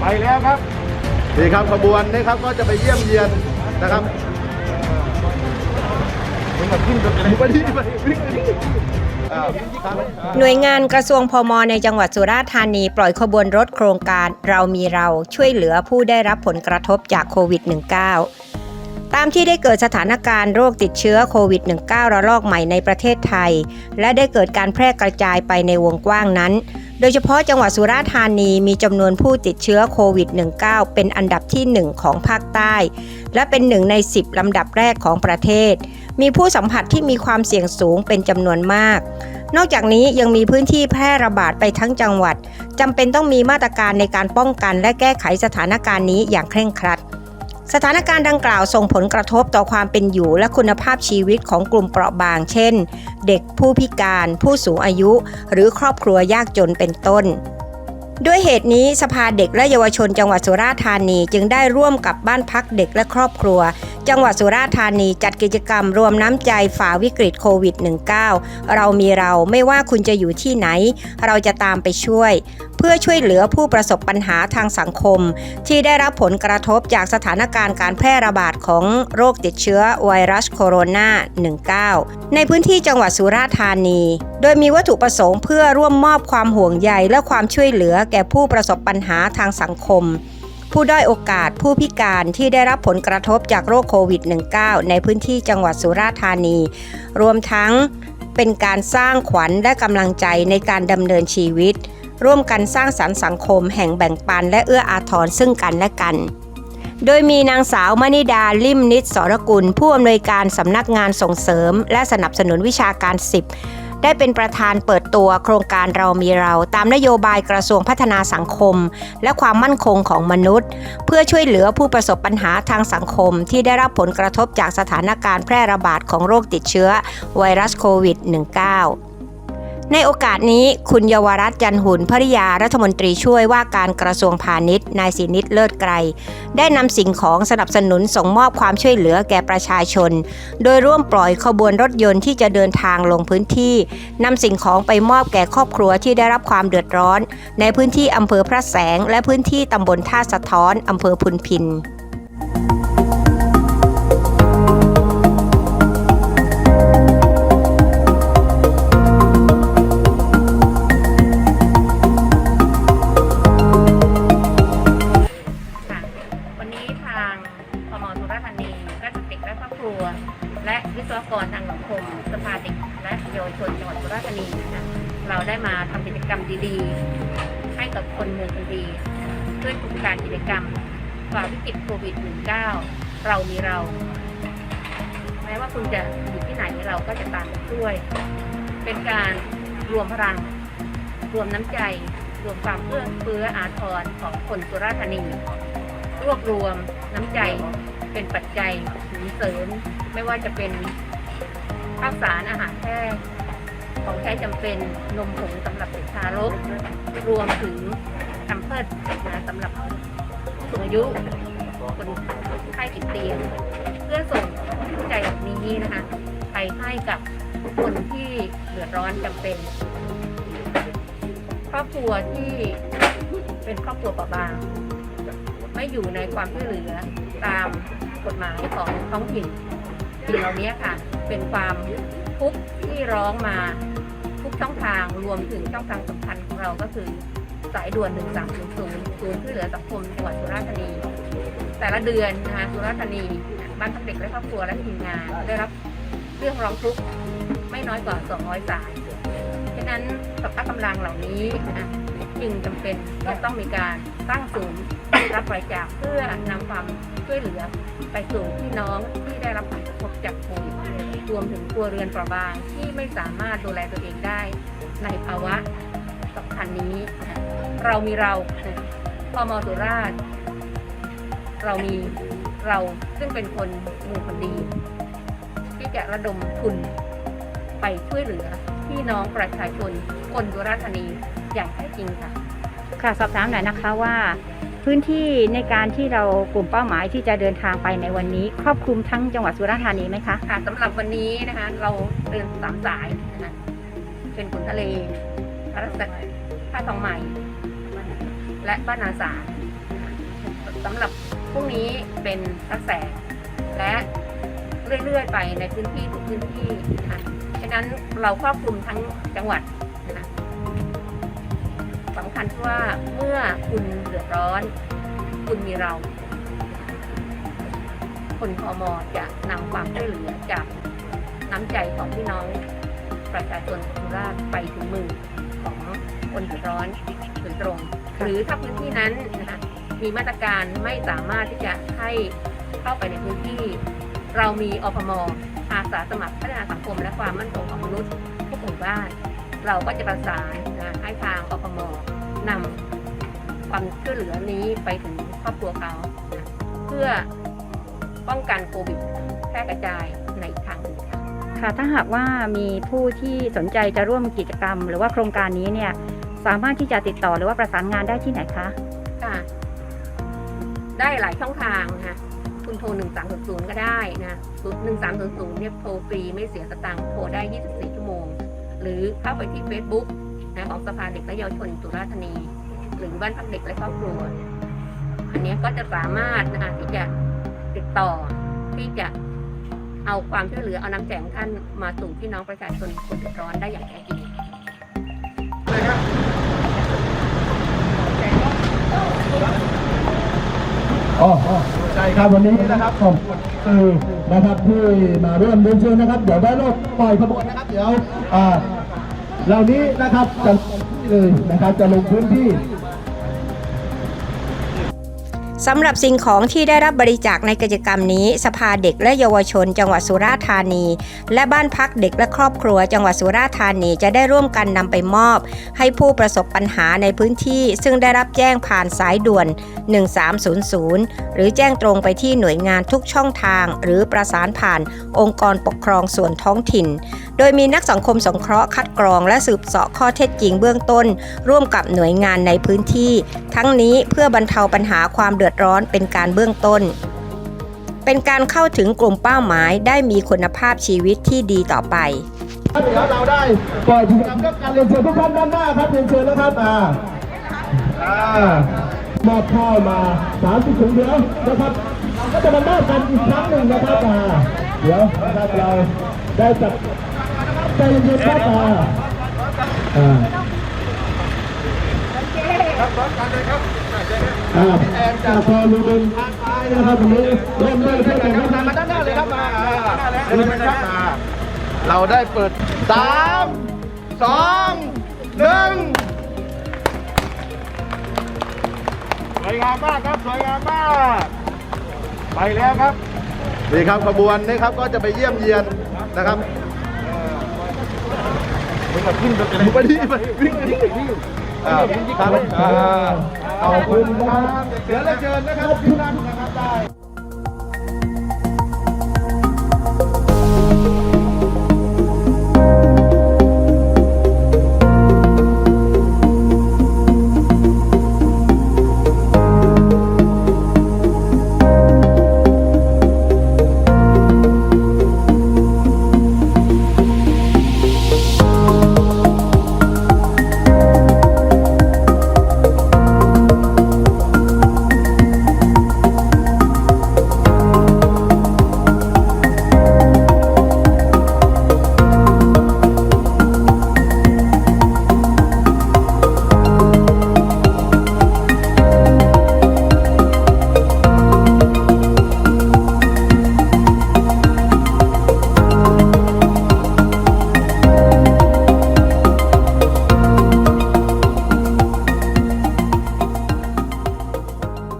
ไปแล้วครับนี่ครับขบวนนี่ครับก็จะไปเยี่ยมเยียนนะครับมึงกับขึ้นรถอะไรไปที่ไปวิ่งไปที่อ่าครับหน่วยงานกระทรวงพมในจังหวัดสุราษฎร์ธานีปล่อยขบวนรถโครงการเรามีเราช่วยเหลือผู้ได้รับผลกระทบจากโควิด -19 ตามที่ได้เกิดสถานการณ์โรคติดเชื้อโควิด -19 ระลอกใหม่ในประเทศไทย และได้เกิดการแพร่กระจายไปในวงกว้างนั้น โดยเฉพาะจังหวัดสุราษฎร์ธานีมีจำนวนผู้ติดเชื้อโควิด -19 เป็นอันดับที่ 1 ของภาคใต้ และเป็นหนึ่งใน 10 ลำดับแรกของประเทศ มีผู้สัมผัสที่มีความเสี่ยงสูงเป็นจำนวนมาก นอกจากนี้ยังมีพื้นที่แพร่ระบาดไปทั้งจังหวัดจำเป็นต้องมีมาตรการในการป้องกันและแก้ไขสถานการณ์นี้อย่างเคร่งครัด สถานการณ์ดังกล่าวส่งผลกระทบต่อความเป็นอยู่และคุณภาพชีวิตของกลุ่มเปราะบาง เช่น เด็กผู้พิการ ผู้สูงอายุ หรือครอบครัวยากจนเป็นต้น ด้วยเหตุนี้สภาเด็กและเยาวชนจังหวัดสุราษฎร์ธานีจึงได้ร่วมกับบ้านพักเด็กและครอบครัว จังหวัดสุราษฎร์ธานีจัดกิจกรรมรวมน้ำใจฝ่าวิกฤตโควิด -19 เรามีเราไม่ว่าคุณจะอยู่ที่ไหน เราจะตามไปช่วยเพื่อช่วยเหลือผู้ประสบปัญหาทางสังคม ที่ได้รับผลกระทบจากสถานการณ์การแพร่ระบาดของโรคติดเชื้อไวรัสโคโรนา 19 ในพื้นที่จังหวัดสุราษฎร์ธานี โดยมีวัตถุประสงค์เพื่อร่วมมอบความห่วงใยและความช่วยเหลือแก่ผู้ประสบปัญหาทางสังคมผู้ด้อยโอกาสผู้พิการที่ได้รับผลกระทบจากโรคโควิด -19 ในพื้นที่จังหวัดสุราษฎร์ธานี รวมทั้งเป็นการสร้างขวัญและกำลังใจในการดำเนินชีวิต ร่วมกันสร้างสรรค์สังคมแห่งแบ่งปันและเอื้ออาทรซึ่งกันและกัน โดยมีนางสาวมณิดาลิมนิดสรกุล ผู้อำนวยการสำนักงานส่งเสริม และสนับสนุนวิชาการ 10 ได้เป็นประธานเปิดตัวโครงการเรามีเรา ตามนโยบายกระทรวงพัฒนาสังคม และความมั่นคงของมนุษย์ เพื่อช่วยเหลือผู้ประสบปัญหาทางสังคม ที่ได้รับผลกระทบจากสถานการณ์แพร่ระบาดของโรคติดเชื้อไวรัสโควิด -19 ในโอกาสนี้คุณเยาวรัตน์จันหุนภริยารัฐมนตรีช่วยว่าการกระทรวงพาณิชย์นายสินิตเลิศไกรได้นำสิ่งของสนับสนุนส่งมอบความช่วยเหลือแก่ประชาชน โดยร่วมปล่อยขบวนรถยนต์ที่จะเดินทางลงพื้นที่นำสิ่งของไปมอบแก่ครอบครัวที่ได้รับความเดือดร้อน ในพื้นที่อำเภอพระแสง และพื้นที่ตำบลท่าสะท้อนอำเภอพุนพิน โควิด -19 เรามีเรา แม้ว่าคุณจะอยู่ที่ไหนเราก็จะตามไปช่วย เป็นการรวมพลัง รวมน้ำใจ รวมความเอื้อเฟื้ออาทรของคนสุราษฎร์ธานี รวบรวมน้ำใจเป็นปัจจัยหนุนเสริม ไม่ว่าจะเป็นข้าวสารอาหารแห้งของใช้จำเป็นนมผงสำหรับเด็กทารกรวมถึงทำเพิดนะสำหรับผู้สูงอายุ คนไข้ติดเตียง เพื่อส่งน้ใจแบบนี้นะคะ ไปให้กับคนที่เดือดร้อนจำเป็น ครอบครัวที่เป็นครอบครัวเปราะบาง ไม่อยู่ในความช่วยเหลือตามกฎหมายของท้องถิ่นสิ่งเหล่านี้ค่ะ เป็นความทุกข์ที่ร้องมาทุกช่องทางรวมถึงช่องทางสำคัญของเราก็คือสายด่วน 1300ศูนย์ศูนย์ช่วยเหลือสังคมจังหวัดสุราษฎร์ธานี แต่ละเดือนนะคะสุราษฎร์ธานีบ้านพักเด็กและครอบครัวและทีมงานได้รับเรื่องร้องทุกข์ไม่น้อยกว่า 200 สายฉะนั้นสัพพะกำลังเหล่านี้จึงจำเป็นจะต้องมีการตั้งศูนย์รับบริจาคเพื่อนำความช่วยเหลือไปสู่พี่น้องที่ได้รับผลกระทบจากโควิดรวมถึงครัวเรือนเปราะบางที่ไม่สามารถดูแลตัวเองได้ในภาวะสำคัญนี้ เรามีเราพมสุราษฎร์ เรามีเราซึ่งเป็นคนหมู่คนดี ที่จะระดมทุนไปช่วยเหลือพี่น้องประชาชนคนสุราษฎร์ธานีอย่างแท้จริงค่ะ ค่ะสอบถามหน่อยนะคะว่า พื้นที่ในการที่เรากลุ่มเป้าหมายที่จะเดินทางไปในวันนี้ ครอบคลุมทั้งจังหวัดสุราษฎร์ธานีไหมคะค่ะสำหรับวันนี้นะคะ เราเดินสามสายนะคะเป็นขุนทะเลพระรัศท่าทองใหม่ และบ้านนาสาร สำหรับพรุ่งนี้เป็นพระแสและเรื่อยๆ ไปในพื้นที่ทุกพื้นที่นะคะฉะนั้นเราครอบคลุมทั้งจังหวัดนะคะสำคัญที่ว่าเมื่อคุณเดือดร้อน คุณมีเราคนพมจะนำความช่วยเหลือจากน้ำใจของพี่น้องประชาชนสุราษฎร์ไปถึงมือของคนเดือดร้อนโดยตรง หรือถ้าพื้นที่นั้นนะคะ มีมาตรการไม่สามารถที่จะให้เข้าไปในพื้นที่ เรามีอพมอาสาสมัครพัฒนาสังคม และความมั่นคงของมนุษย์ทุกหมู่บ้าน เราก็จะประสานนะให้ทางอพมนำความช่วยเหลือนี้ไปถึงครอบครัวเขานะเพื่อป้องกันโควิดแพร่กระจายในอีกทางหนึ่งค่ะค่ะถ้าหากว่ามีผู้ที่สนใจจะร่วมกิจกรรม หรือว่าโครงการนี้เนี่ยสามารถที่จะติดต่อหรือว่าประสานงานได้ที่ไหนคะค่ะ ได้หลายช่องทางนะคะคุณโทร 1300 ก็ได้นะ1300เนี่ยโทรฟรีไม่เสียสตังค์โทรได้ 24 ชั่วโมง หรือเข้าไปที่ Facebook นะของสภาเด็กและเยาวชนสุราษฎร์ธานี หรือบ้านพักเด็กและครอบครัว อันนี้ก็จะสามารถนะคะที่จะติดต่อที่จะเอาความช่วยเหลือเอาน้ำใจของท่านมาสู่พี่น้องประชาชนคนเดือดร้อนได้อย่างแท้จริง อ๋อใช่ครับวันนี้นะครับขอบคุณสื่อนะครับที่มาร่วมเดินเชิญนะครับ เดี๋ยวได้รอบปล่อยขบวนนะครับ เดี๋ยวอ่าเหล่านี้นะครับจะเลยนะครับจะลงพื้นที่ สำหรับสิ่งของที่ได้รับบริจาคในกิจกรรมนี้ สภาเด็กและเยาวชน จังหวัดสุราษฎร์ธานี และบ้านพักเด็กและครอบครัว จังหวัดสุราษฎร์ธานีจะได้ร่วมกันนำไปมอบ ให้ผู้ประสบปัญหาในพื้นที่ ซึ่งได้รับแจ้งผ่านสายด่วน 1300 หรือแจ้งตรงไปที่หน่วยงานทุกช่องทาง หรือประสานผ่านองค์กรปกครองส่วนท้องถิ่น โดยมีนักสังคมสงเคราะห์คัดกรอง และสืบเสาะข้อเท็จจริงเบื้องต้น ร่วมกับหน่วยงานในพื้นที่ ทั้งนี้เพื่อบรรเทาปัญหาความเดือดร้อนเป็นการเบื้องต้น เป็นการเข้าถึงกลุ่มเป้าหมายได้มีคุณภาพชีวิตที่ดีต่อไปเดี๋ยวเราได้ปล่อยกิจกรรมก็การเรียนเชิญทุกท่านด้านหน้าครับเรียนเชิญนะครับอ่าอ่ามอบข้าวมา30ถุงเดียวนะครับเราก็จะมามอบกันอีกครั้งหนึ่งนะครับอ่าเดี๋ยวนะครับเราได้จัดใจเย็นๆครับอ่า อ่าอ่าจากพอลูนทางซ้ายนะครับตรงนี้เริ่มต้นที่กันครับมาด้านหน้าเลยครับมาเดินเลยครับมาเราได้เปิดสามสองหนึ่งสวยงามมากครับสวยงามมาก ไปแล้วครับนี่ครับขบวนนี้ครับก็จะไปเยี่ยมเยียนนะครับมึงกับขึ้นไปดิไปวิ่งไปดิอ่าครับอ่า ขอบคุณครับเดี๋ยวเราเชิญนะครับทุกท่านนะครับได้